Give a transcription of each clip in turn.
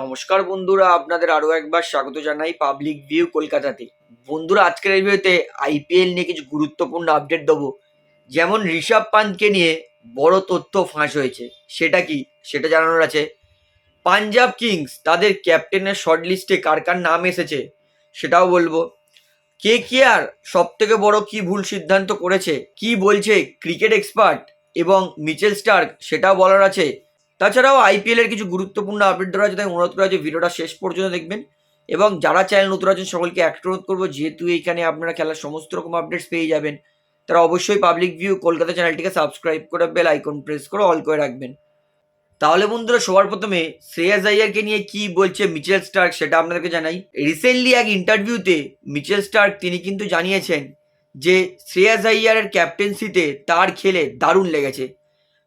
নমস্কার বন্ধুরা, আপনাদের আরও একবার স্বাগত জানাই পাবলিক ভিউ কলকাতাতে। বন্ধুরা, আজকের এই ভিডিওতে আইপিএল নিয়ে কিছু গুরুত্বপূর্ণ আপডেট দেবো। যেমন ঋষভ পান্তকে নিয়ে বড় তথ্য ফাঁস হয়েছে। সেটা কি? সেটা জানানোর আছে। পাঞ্জাব কিংস, তাদের ক্যাপ্টেনের শর্ট লিস্টে কার কার নাম এসেছে, সেটাও বলব। কে কে আর সব থেকে বড় কি ভুল সিদ্ধান্ত করেছে, কি বলছে ক্রিকেট এক্সপার্ট এবং মিচেল স্টার্ক, সেটাও বলার আছে। তাছাড়াও আইপিএল এর কিছু গুরুত্বপূর্ণ আপডেট দেওয়া আছে, তাই অনুরোধ করা যে ভিডিওটা শেষ পর্যন্ত দেখবেন। এবং যারা চ্যানেল নতুন আছেন, সকলকে একটা অনুরোধ করব, যেহেতু এইখানে আপনারা খেলার সমস্ত রকম আপডেটস পেয়ে যাবেন, তারা অবশ্যই পাবলিক ভিউ কলকাতা চ্যানেলটিকে সাবস্ক্রাইব করে বেল আইকন প্রেস করে অল করে রাখবেন। তাহলে বন্ধুরা, সবার প্রথমে শ্রেয়াস আইয়ারকে নিয়ে কি বলছে মিচেল স্টার্ক সেটা আপনাদেরকে জানাই। রিসেন্টলি এক ইন্টারভিউতে মিচেল স্টার্ক তিনি কিন্তু জানিয়েছেন যে শ্রেয়াস আইয়ারের ক্যাপ্টেন্সিতে তার খেলে দারুণ লেগেছে।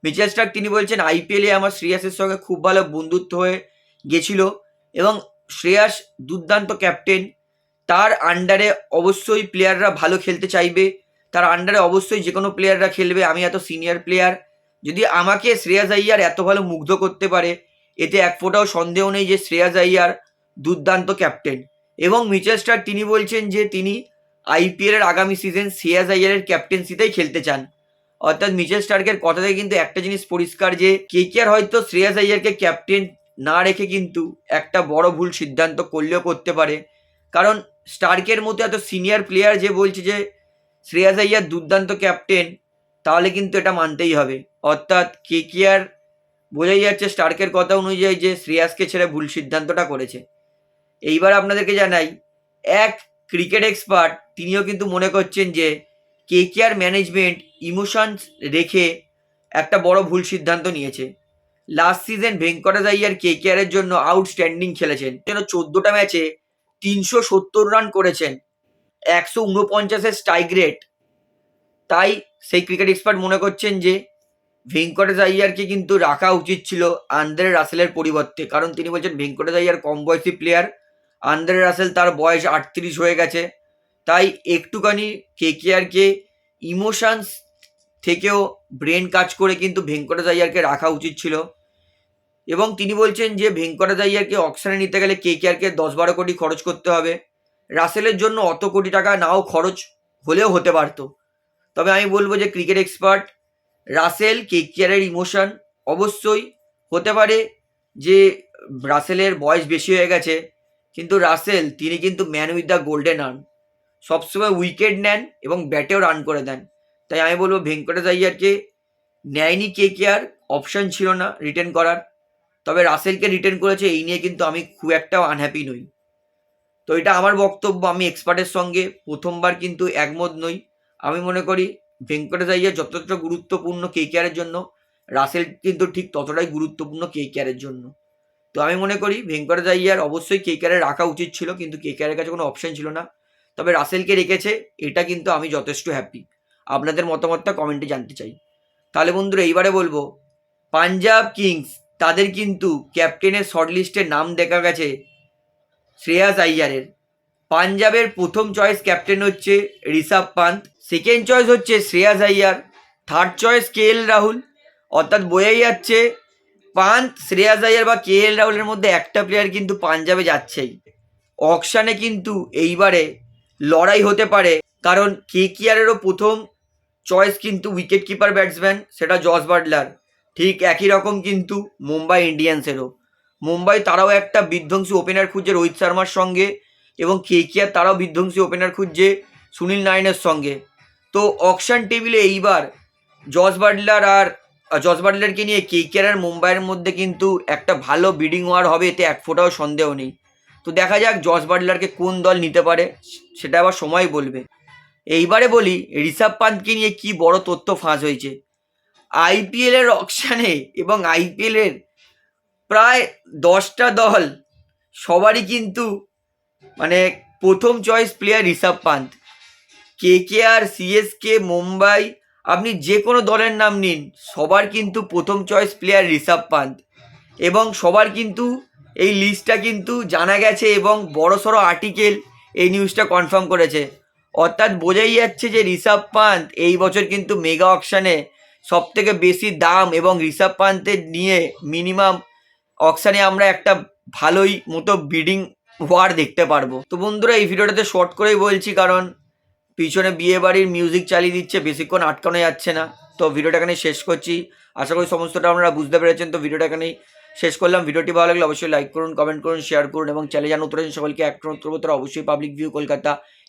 মিচেল স্টার্ক তিনি বলছেন আইপিএলে আমার শ্রেয়াসের সঙ্গে খুব ভালো বন্ধুত্ব হয়ে গেছিল এবং শ্রেয়াস দুর্দান্ত ক্যাপ্টেন। তার আন্ডারে অবশ্যই প্লেয়াররা ভালো খেলতে চাইবে। তার আন্ডারে অবশ্যই যে কোনো প্লেয়াররা খেলবে। আমি এত সিনিয়র প্লেয়ার যদি আমাকে শ্রেয়াস আইয়ার এত ভালো মুগ্ধ করতে পারে, এতে এক ফোঁটাও সন্দেহ নেই যে শ্রেয়াস আইয়ার দুর্দান্ত ক্যাপ্টেন। এবং মিচেল স্টার তিনি বলছেন যে তিনি আইপিএলের আগামী সিজন শ্রেয়াস আইয়ারের ক্যাপ্টেন্সিতেই খেলতে চান। অর্থাৎ মিচেল স্টার্কের কথাতে কিন্তু একটা জিনিস পরিষ্কার যে, কে কে আর হয়তো শ্রেয়াস আইয়ারকে ক্যাপ্টেন না রেখে কিন্তু একটা বড় ভুল সিদ্ধান্ত করলেও করতে পারে। কারণ স্টার্কের মতো এত সিনিয়র প্লেয়ার যে বলছে যে, শ্রেয়াস আইয়ার দুর্দান্ত ক্যাপ্টেন তাহলে কিন্তু এটা মানতেই হবে। অর্থাৎ কে কে আর বোঝাই যাচ্ছে স্টার্কের কথা অনুযায়ী যে, শ্রেয়াসকে ছেড়ে ভুল সিদ্ধান্তটা করেছে। এইবার আপনাদেরকে জানাই, এক ক্রিকেট এক্সপার্ট তিনিও কিন্তু মনে করছেন যে, কে কে আর ম্যানেজমেন্ট ইমোশনস রেখে একটা বড় ভুল সিদ্ধান্ত নিয়েছে। Last season Venkatesh Iyer K K আরের জন্য আউটস্ট্যান্ডিং খেলেছেন। যেন চোদ্দোটা ম্যাচে তিনশো সত্তর রান করেছেন। একশো উনপঞ্চাশের স্ট্রাইক রেট তাই সেই ক্রিকেট এক্সপার্ট মনে করছেন যে ভেঙ্কটেশ আইয়ারকে কিন্তু রাখা উচিত ছিল আন্দ্রে রাসেলের পরিবর্তে। কারণ তিনি বলছেন ভেঙ্কটেশ আইয়ার কম বয়সী প্লেয়ার আন্দ্রে রাসেল তার বয়স আটত্রিশ হয়ে গেছে। তাই একটুখানি কে কে ইমোশনস থেকেও ব্রেন কাজ করে কিন্তু আইয়ারকে রাখা উচিত ছিল। এবং তিনি বলছেন যে ভেঙ্কটেশ আইয়ারকে অকশনে নিতে গেলে কে কে আরকে দশ বারো কোটি খরচ করতে হবে। রাসেলের জন্য অত কোটি টাকা নাও খরচ হলেও হতে পারতো। তবে আমি বলব যে ক্রিকেট এক্সপার্ট রাসেল কে কেয়ারের ইমোশন অবশ্যই হতে পারে যে, রাসেলের বয়স বেশি হয়ে গেছে। কিন্তু রাসেল, তিনি কিন্তু man with the golden arm সবসময় উইকেট নেন এবং ব্যাটেও রান করে দেন। তাই আমি বলব ভেঙ্কটেশ নেয়নি কে কেয়ার অপশান ছিল না রিটার্ন করার। তবে রাসেলকে রিটার্ন করেছে, এই নিয়ে কিন্তু আমি খুব একটাও আনহ্যাপি নই। তো এটা আমার বক্তব্য, আমি এক্সপার্টের সঙ্গে প্রথমবার কিন্তু একমত নই। আমি মনে করি ভেঙ্কটেশ যতটা গুরুত্বপূর্ণ কে কেয়ারের জন্য, রাসেল কিন্তু ঠিক ততটাই গুরুত্বপূর্ণ কে কেয়ারের জন্য। তো আমি মনে করি ভেঙ্কটেশ আইয়ার অবশ্যই কে কেয়ারে রাখা উচিত ছিল, কিন্তু কে কেয়ারের কাছে কোনো অপশন ছিল না। তবে রাসেলকে রেখেছে, এটা কিন্তু আমি যথেষ্ট হ্যাপি আপনাদের মতামতটা কমেন্টে জানতে চাই। তাহলে বন্ধুরা, এইবারে বলব, পাঞ্জাব কিংস, তাদের কিন্তু ক্যাপ্টেনের শর্ট লিস্টে নাম দেখা গেছে শ্রেয়াস আইয়ারের। পাঞ্জাবের প্রথম চয়েস ক্যাপ্টেন হচ্ছে ঋষভ পান্ত সেকেন্ড চয়েস হচ্ছে Shreyas Iyer third choice K L Rahul, অর্থাৎ বোঝাই যাচ্ছে পান্ত, শ্রেয়াস আইয়ার বা কে এল রাহুলের মধ্যে একটা প্লেয়ার কিন্তু পাঞ্জাবে যাচ্ছেই। অকশানে কিন্তু এইবারে লড়াই হতে পারে, কারণ কে কিয়ারেরও প্রথম চয়েস কিন্তু উইকেট কিপার ব্যাটসম্যান সেটা জস বাটলার। ঠিক একই রকম কিন্তু মুম্বাই ইন্ডিয়ান্সেরও। মুম্বাই তারাও একটা বিধ্বংসী ওপেনার খুঁজছে রোহিত শর্মার সঙ্গে এবং কে কেয়ার তারাও বিধ্বংসী ওপেনার খুঁজছে সুনীল নারায়ণের সঙ্গে। তো অকশন টেবিলে এইবার জস বাটলার আর, জস বাটলারকে নিয়ে কে কেয়ার আর মুম্বাইয়ের মধ্যে কিন্তু একটা ভালো বিডিং ওয়ার হবে, এতে এক ফোটাও সন্দেহ নেই। তো দেখা যাক জস বাটলারকে কোন দল নিতে পারে, সেটা আবার সময় বলবে। এইবারে বলি, ঋষভ পান্তকে নিয়ে কি বড় তথ্য ফাঁস হয়েছে। আইপিএলের অকশানে এবং আইপিএলের প্রায় দশটা দল, সবারই কিন্তু মানে প্রথম choice player Rishabh Pant K K R CSK Mumbai, আপনি যে কোনো দলের নাম নিন, সবার কিন্তু প্রথম চয়েস প্লেয়ার ঋষভ পান্ত এবং সবার কিন্তু এই লিস্টটা কিন্তু জানা গেছে এবং বড় সড়ো আর্টিকেল এই নিউজটা কনফার্ম করেছে। অর্থাৎ বোঝাই যাচ্ছে যে ঋষভ পান্ত এই বছর কিন্তু মেগা অকশানে সব থেকে বেশি দাম এবং ঋষভ পান্তের নিয়ে মিনিমাম অকশানে আমরা একটা ভালোই মতো বিডিং ওয়ার দেখতে পারব। তো বন্ধুরা, এই ভিডিওটাতে শর্ট করেই বলছি, কারণ পিছনে বিয়ে বাড়ির মিউজিক চালিয়ে দিচ্ছে, বেশিক্ষণ আটকানো যাচ্ছে না। তো ভিডিওটা এখানে শেষ করছি। আশা করি সমস্তটা আপনারা বুঝতে পেরেছেন। তো ভিডিওটা এখানেই শেষ করলাম। ভিডিওটি ভালো লাগলে অবশ্যই লাইক করুন কমেন্ট করুন শেয়ার করুন এবং চ্যানেল জানা সকলকে এক উত্তর অবশ্যই পাবলিক ভিউ কলকাতা